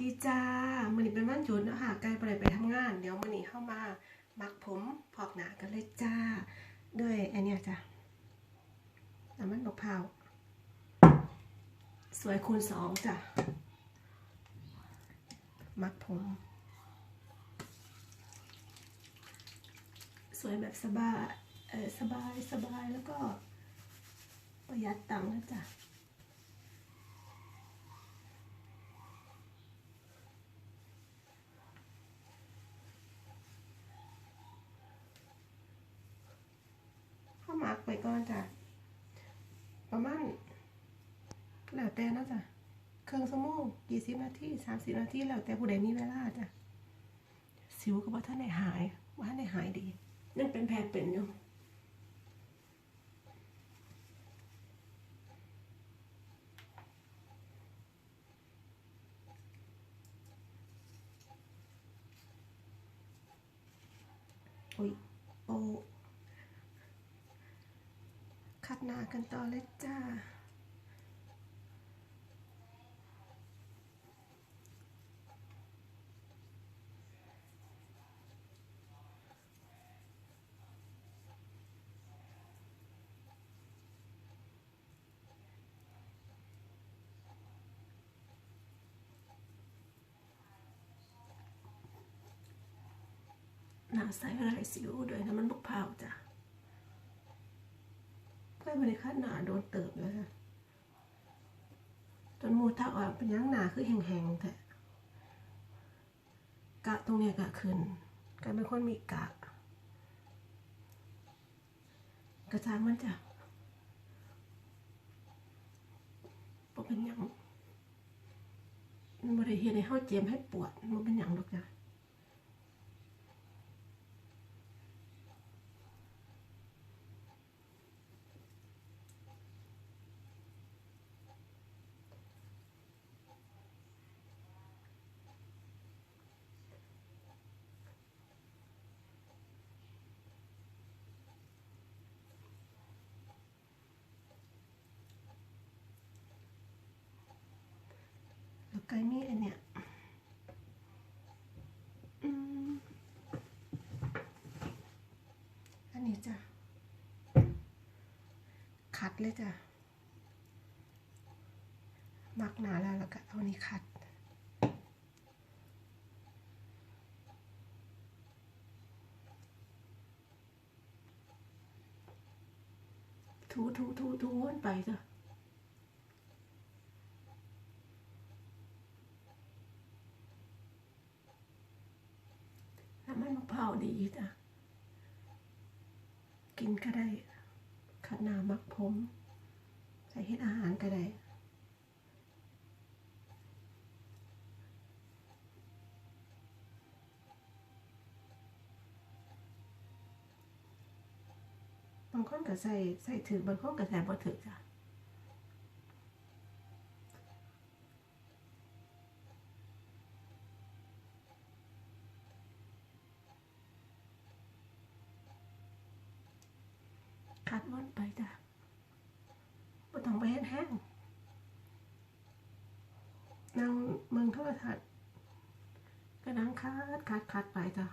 ดีจ้ามื้อนี้เป็นวันหยุดนะคะใกล้ไปไปทำงาน เดี๋ยวมื้อนี้เข้ามามักผมพอกหนากันเลยจ้า ด้วยอันเนี้ยจ้ะน้ำมันมะพร้าวสวยคูณสองจ้ะ มักผม สวยแบบสบายเออสบายสบายแล้วก็ประหยัดตังค์นะจ๊ะ ข้าวหมักไปก่ อนจ้ะประมาณแล้วแต่นาะจ้ะเครื่องสมองกี่สิบนาทีสามสิบนาทีแล้วแต่ผู้ใดมีเวลาจ้ะสิวก็ว่าท่านไหนหายว่าท่านไหนหายดีนั่นเป็นแผลเป็นอยู่อุ้ยโอ้ หนากันต่อเลยจ้าหนาใส่อะไรสิวด้วยน้ำมันบกพร้าจ้ะ บริคัดหนาโดนเติบเลยค่ะจนมูทักว่าเป็นยังหนาคือแห้งๆแต่กะตรงเนี้ยกะขึ้นกลายเป็นคนมีกะ กระจางมันจะเป็นหยังมันบริเฮ็ดให้าเจ็บให้ปวดมันเป็นหยังดอกจ้ะ แล้วก็มีอันเนี้ยอืมอันนี้จ้ะ คัดเลยจ้ะ มักหนาแล้วแล้วก็เอานี้คัดถูถูถูถูวนไปจ้ะ น้ำมันมะพร้าวดีจ้ะ กินก็ได้ขัดหนามักผมใส่เฮ็ดอาหารก็ได้บางคนก็ใส่ใส่ถือบางคนก็ใส่บ่ถือจ้ะ คัดมันไปจ้ะบ่ต้องไปเฮ็ดแห้งนั่งเมืองโทรทัศน์ก็นั่งคัดคัดคัดไปจ้ะ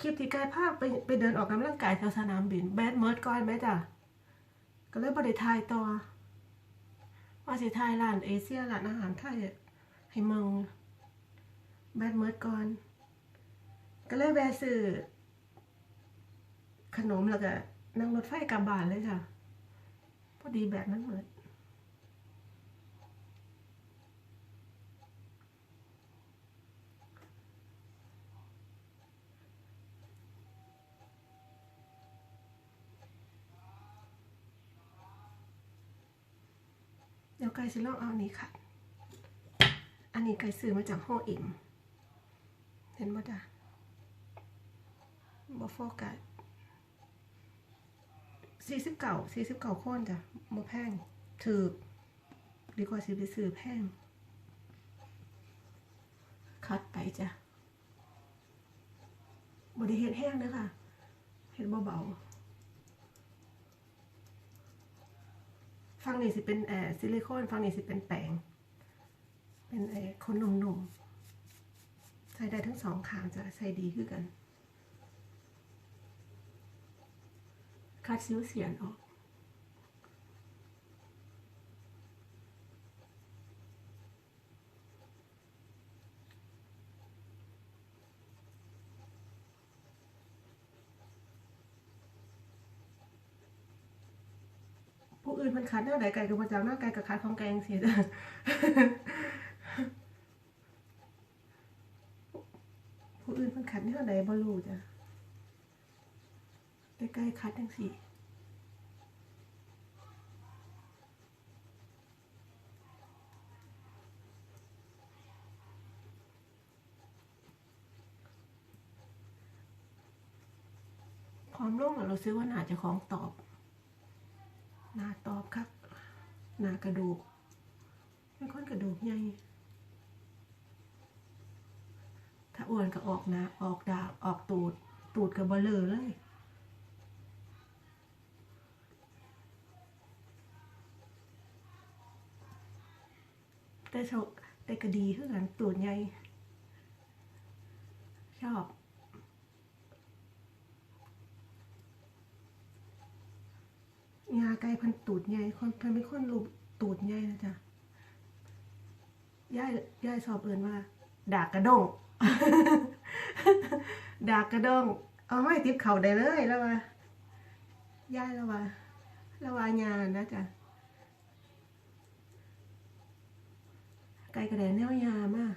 คลิปที่กายภาพไปไปเดินออกกำลังกายแถวสนามบินแบดเมิร์ดก่อนไหมจ้ะก็เลยบริทายต่อว่าสิทายร้านเอเชียร้านอาหารไทยให้เมืองแบดเมิร์ดก่อน ก็เลยแวะซื้อ ขนมแล้วก็นั่งรถไฟกลับบ้านเลยจ้ะพอดีแบบนั้นเหมือนเดี๋ยวไก่สิลองเอาอันนี้ค่ะ อันนี้ไก่ซื้อมาจากห้ออิ่ม เห็นบ่จ้ะบ่โฟกัส สี่สิบเก่าสี่สิบเก่าคนจ้ะบ่แพงถือดีกว่าสิไปซื้อแพง คัดไปจ้ะบริเฮ็ดแห้งเด้อค่ะเฮ็ดเบาๆฟังนี่สิเป็นแออซิลิโคนฟังนี่สิเป็นแป้งเป็นไอ้คนหนุ่มๆ ใส่ได้ทั้งสองขางจะใส่ดีคือกัน คัดซิ้วเสียนออก ผู้อื่นมันคัดแนวใดไก่กับประจำหน้าไก่กับคัดของแกงเสียจ้ะผู้อื่นมันคัดแนวใดบ่รู้จ้ะ แต่ไก่คัดจังสี่ความโล่งเราซื้อว่าน่าจะของตอบ หนาตอบครับหนากระดูกเป็นคนกระดูกใหญ่ถ้าอ้วนก็ออกนะ ออกดาบออกตูด ตูดกับบเลอเลย แต่ชกแต่ก็ดีคือกันตูดใหญ่ชอบงาไก่พันตูดใหญ่คนพิ่นเป็นคนรูปตูดใหญ่นะจ๊ะย่ายย่ายสอบเอื่นว่าด่ากระด้งด่ากระด้งเอาไม่ติดเข่าได้เลยแล้วว่าย่ายแล้วว่าแล้วว่างานนะจ๊ะ ไก่กระแดนแนวยามาก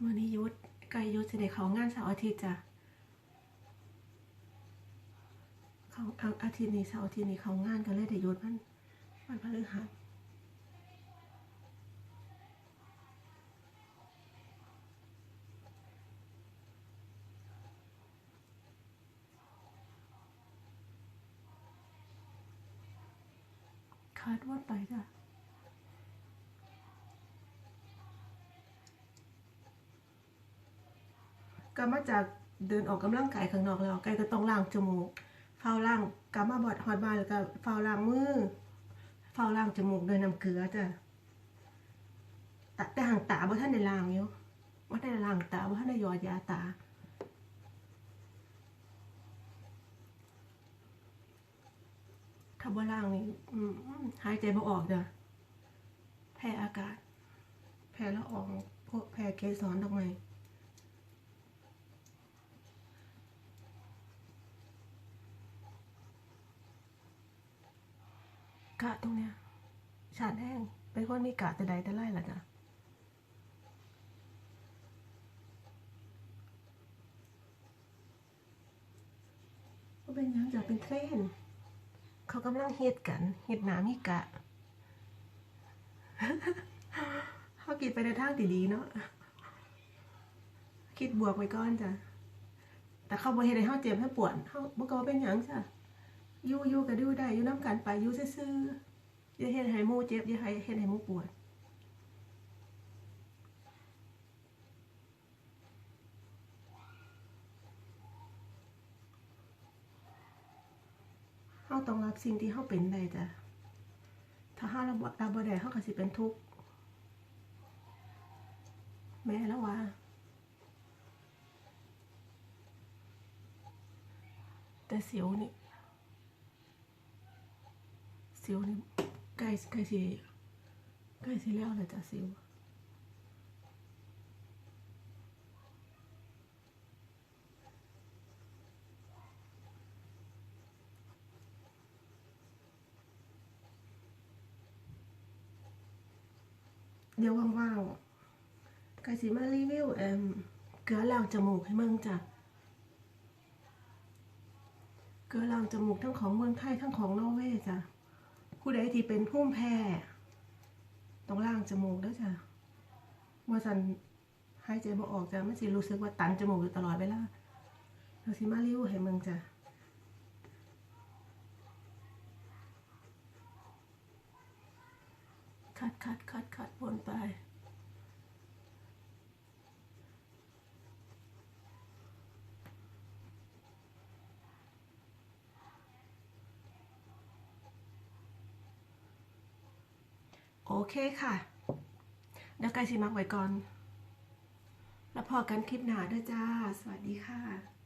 มื่อนี้ยุทธไก่ยุทธจะได้เขางานเสาร์อาทิตย์จ้ะเขาอาอาทิตย์นี้เสาร์อาทิตย์นี้เขางานกันเลยแต่ยุทธมันวันพฤหัส ดว่าไปจ้ะก็มาจากเดินออกกำลังกายข้างนอกแล้วไกก็ต้องล้างจมูกเฝ้าล้างกลับมาบอดฮอดบ้านแล้วก็เฝ้าล้างมือเฝ้าล้างจมูกโดยน้ำเกลือจ้ะแต่แต่ห่างตาบ่ท่านได้ล้างอยู่บ่ท่านได้ล้างตาบ่ท่านได้ยอดยาตา ถ้าบ่ล้างนี่หายใจบ่ออกจ้ะแพ้อากาศ แพ้ละอองพวกแพ้เกสรดอกไม้กะตรงเนี้ยชาดแห้งเป็นคนมีกะแต่ใดแต่ไรล่ะจ้ะก็เป็นยังจะเป็นเทรนด์ เขากำลังเฮ็ดกันเฮ็ดน้ำมิกะเขาคิดไปในทางดีๆเนาะคิดบวกไว้ก่อนจ้ะแต่เขาบ่เฮ็ดให้เฮาเจ็บให้ปวดเฮาบ่ก็ว่าเป็นหยังจ้ะอยู่อยู่ก็ดูได้อยู่น้ำกันไปอยู่ซื่อๆอย่าเฮ็ดให้หมู่เจ็บอย่าให้เฮ็ดให้หมู่ปวด ต้องรับสิ่งที่เฮาเป็นได้จ้ะ ถ้าเฮารับบ่รับบ่ได้เฮาก็สิเป็นทุกข์ แม่แล้วว่าแต่เสียวนี่สิวนี่ใกล้ใกล้สิใกล้สิแล้วเลยจ้ะสิว เดี๋ยวว่างๆกล้สิมารีวิวเอ่มเกลือล้างจมูกให้เมืองจ้ะเกลือล้างจมูกทั้งของเมืองไทยทั้งของนอร์เวย์จ้ะผู้ใดที่เป็นภูมิแพ้ต้องล้างจมูกด้วยจ้ะเมื่อสันหายใจบ่ออกจ้ะมันสิรู้สึกว่าตันจมูกอยู่ตลอดเวลาเราสิมาริวให้เมืองจ้ะ คัดคัดคัดคัดวนไปโอเคค่ะ เดี๋ยวไก่สีมักไว้ก่อน แล้วพอกันคลิปหนาด้วยจ้า สวัสดีค่ะ